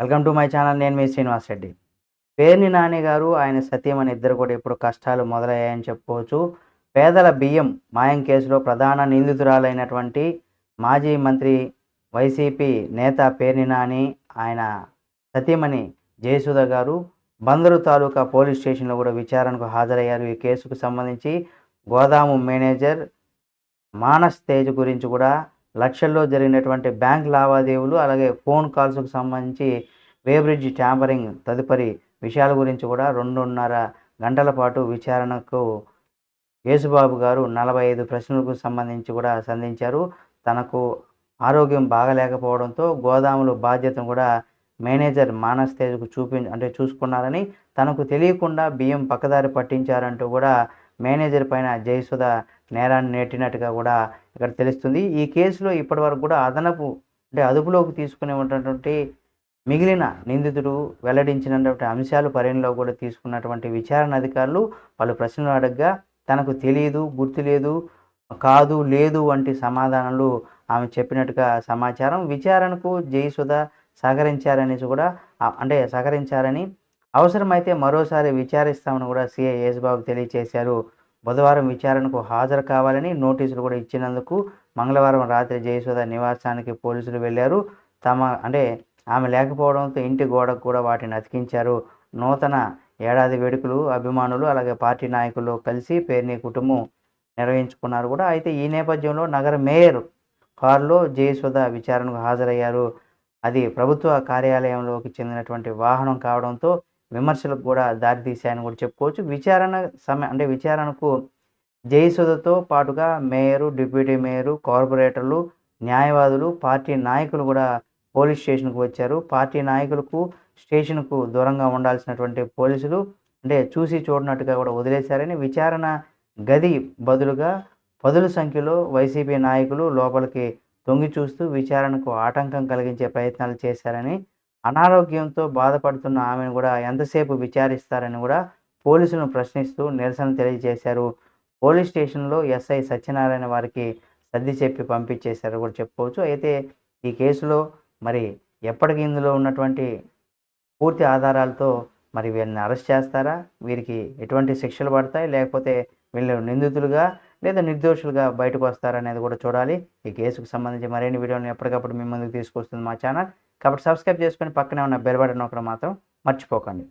Welcome to my channel. నేను మీ శ్రీనివాస్ రెడ్డి. పేర్ని నాని గారు ఆయన సతీమణి ఇద్దరు కూడా ఇప్పుడు కష్టాలు మొదలయ్యాయని చెప్పుకోవచ్చు. పేదల బియ్యం మాయం కేసులో ప్రధాన నిందితురాలైనటువంటి మాజీ మంత్రి వైసీపీ నేత పేర్ని నాని ఆయన సతీమణి జయసుధ గారు బందరు తాలూకా పోలీస్ స్టేషన్లో కూడా విచారణకు హాజరయ్యారు. ఈ కేసుకు సంబంధించి గోదాము మేనేజర్ మానస్ తేజ్ గురించి కూడా లక్షల్లో జరిగినటువంటి బ్యాంక్ లావాదేవీలు అలాగే ఫోన్ కాల్స్కు సంబంధించి వేబ్రిడ్జ్ ట్యాంపరింగ్ తదుపరి విషయాల గురించి కూడా రెండున్నర గంటల పాటు విచారణకు యేసుబాబు గారు నలభై ఐదు ప్రశ్నలకు సంబంధించి కూడా సంధించారు. తనకు ఆరోగ్యం బాగలేకపోవడంతో గోదాములు బాధ్యతను కూడా మేనేజర్ మానస్ తేజ్కు చూపి అంటే చూసుకున్నారని తనకు తెలియకుండా బియ్యం పక్కదారి పట్టించారంటూ కూడా మేనేజర్ పైన జయసుధ నేరాన్ని నెట్టినట్టుగా కూడా ఇక్కడ తెలుస్తుంది. ఈ కేసులో ఇప్పటివరకు కూడా అదనపు అంటే అదుపులోకి తీసుకునే ఉన్నటువంటి మిగిలిన నిందితుడు వెల్లడించినటువంటి అంశాలు పరిగణలో కూడా తీసుకున్నటువంటి విచారణ అధికారులు పలు ప్రశ్నలు అడగగా తనకు తెలియదు గుర్తు లేదు కాదు లేదు వంటి సమాధానాలు ఆమె చెప్పినట్టుగా సమాచారం విచారణకు జయసుధ సహకరించారని కూడా అంటే సహకరించారని అవసరమైతే మరోసారి విచారిస్తామని కూడా సిఐ యేసుబాబు తెలియజేశారు బుధవారం విచారణకు హాజరు కావాలని నోటీసులు కూడా ఇచ్చినందుకు మంగళవారం రాత్రి జయసుధ నివాసానికి పోలీసులు వెళ్ళారు. తమ అంటే ఆమె లేకపోవడంతో ఇంటి గోడకు కూడా వాటిని అతికించారు. నూతన ఏడాది వేడుకలు అభిమానులు అలాగే పార్టీ నాయకులు కలిసి పేర్ని కుటుంబం నిర్వహించుకున్నారు కూడా. అయితే ఈ నేపథ్యంలో నగర మేయర్ కారులో జయసుధ విచారణకు హాజరయ్యారు. అది ప్రభుత్వ కార్యాలయంలోకి చెందినటువంటి వాహనం కావడంతో విమర్శలకు కూడా దారితీశాయని కూడా చెప్పుకోవచ్చు. విచారణ సమయ అంటే విచారణకు జయసుధతో పాటుగా మేయరు డిప్యూటీ మేయరు కార్పొరేటర్లు న్యాయవాదులు పార్టీ నాయకులు కూడా పోలీస్ స్టేషన్కు వచ్చారు. పార్టీ నాయకులకు స్టేషన్కు దూరంగా ఉండాల్సినటువంటి పోలీసులు అంటే చూసి చూడనట్టుగా కూడా వదిలేశారని విచారణ గది బదులుగా పదుల సంఖ్యలో వైసీపీ నాయకులు లోపలికి తొంగి చూస్తూ విచారణకు ఆటంకం కలిగించే ప్రయత్నాలు చేశారని అనారోగ్యంతో బాధపడుతున్న ఆమెను కూడా ఎంతసేపు విచారిస్తారని కూడా పోలీసులను ప్రశ్నిస్తూ నిరసన తెలియజేశారు. పోలీస్ స్టేషన్లో ఎస్ఐ సత్యనారాయణ వారికి సర్ది చెప్పి పంపించేశారు కూడా చెప్పుకోవచ్చు. అయితే ఈ కేసులో మరి ఎప్పటికి ఇందులో ఉన్నటువంటి పూర్తి ఆధారాలతో మరి వీరిని అరెస్ట్ చేస్తారా? వీరికి ఎటువంటి శిక్షలు పడతాయి? లేకపోతే వీళ్ళు నిందితులుగా లేదా నిర్దోషులుగా బయటకు వస్తారనేది కూడా చూడాలి. ఈ కేసుకు సంబంధించి మరిన్ని వీడియోలను ఎప్పటికప్పుడు మీ ముందుకు తీసుకొస్తుంది మా ఛానల్. కాబట్టి సబ్స్క్రైబ్ చేసుకొని పక్కనే ఉన్న బెల్ బటన్ ఒకటి మాత్రం మర్చిపోకండి.